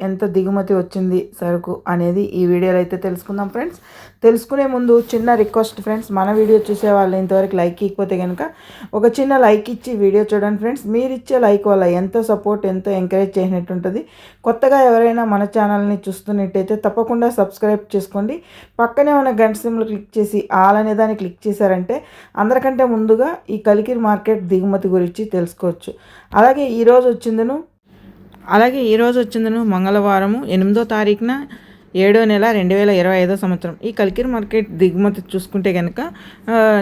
ఎంత దిగుమతి వచ్చింది సరుకు అనేది ఈ వీడియోలో అయితే తెలుసుకుందాం ఫ్రెండ్స్. తెలుసుకునే ముందు చిన్న రిక్వెస్ట్ ఫ్రెండ్స్ మన వీడియో చూసే వాళ్ళు ఇంతవరకు లైక్ ఇకపోతే కనుక ఒక చిన్న లైక్ ఇచ్చి వీడియో చూడండి ఫ్రెండ్స్. మీరు ఇచ్చే లైక్ వల్ల ఎంతో సపోర్ట్ ఎంతో ఎంకరేజ్ చేసినట్టు ఉంటుంది. కొత్తగా ఎవరైనా మన ఛానల్ని చూస్తున్నట్టయితే తప్పకుండా సబ్స్క్రైబ్ చేసుకోండి. పక్కనే ఉన్న గంట సిమ్లు క్లిక్ చేసి ఆల్ అనే దాన్ని క్లిక్ చేశారంటే అందరికంటే ముందుగా ఈ కలికిరి మార్కెట్ దిగుమతి గురించి తెలుసుకోవచ్చు. అలాగే ఈరోజు వచ్చిందను అలాగే ఈరోజు వచ్చిందను మంగళవారము ఎనిమిదో తారీఖున ఏడో నెల రెండు వేల ఇరవై ఐదో సంవత్సరం. ఈ కలికిరి మార్కెట్ దిగుమతి చూసుకుంటే కనుక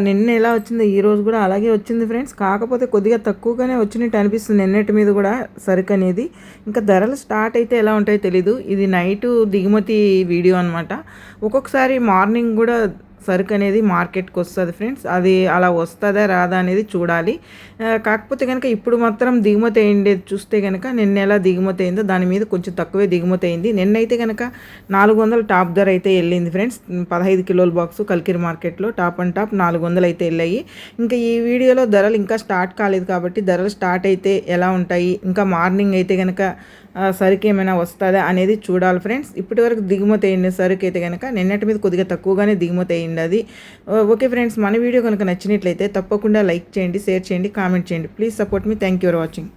నిన్న ఎలా వచ్చిందో ఈ రోజు కూడా అలాగే వచ్చింది ఫ్రెండ్స్. కాకపోతే కొద్దిగా తక్కువగానే వచ్చినట్టు అనిపిస్తుంది. నిన్నటి మీద కూడా సరుకు అనేది. ఇంకా ధరలు స్టార్ట్ అయితే ఎలా ఉంటాయో తెలీదు. ఇది నైటు దిగుమతి వీడియో అనమాట ఒక్కొక్కసారి మార్నింగ్ కూడా సరుకు అనేది మార్కెట్కి వస్తుంది ఫ్రెండ్స్. అది అలా వస్తుందా రాదా అనేది చూడాలి. కాకపోతే కనుక ఇప్పుడు మాత్రం దిగుమతి అయిండేది చూస్తే కనుక నిన్న ఎలా దిగుమతి అయిందో దాని మీద కొంచెం తక్కువే దిగుమతి అయింది. నిన్నైతే కనుక నాలుగు వందల టాప్ ధర అయితే వెళ్ళింది ఫ్రెండ్స్. పదహైదు కిలోల బాక్స్ కలికిరి మార్కెట్లో టాప్ అండ్ టాప్ నాలుగు వందలు అయితే వెళ్ళాయి. ఇంకా ఈ వీడియోలో ధరలు ఇంకా స్టార్ట్ కాలేదు కాబట్టి ధరలు స్టార్ట్ అయితే ఎలా ఉంటాయి? ఇంకా మార్నింగ్ అయితే కనుక సరుకు ఏమైనా వస్తుందా అనేది చూడాలి ఫ్రెండ్స్. ఇప్పటి వరకు దిగుమతి అయిన సరుకు అయితే కనుక నిన్నటి మీద కొద్దిగా తక్కువగానే దిగుమతి అయింది అది ఓకే ఫ్రెండ్స్ మన వీడియో కనుక నచ్చినట్లయితే తప్పకుండా లైక్ చేయండి షేర్ చేయండి కామెంట్ చేయండి. Please support me. Thank you for watching.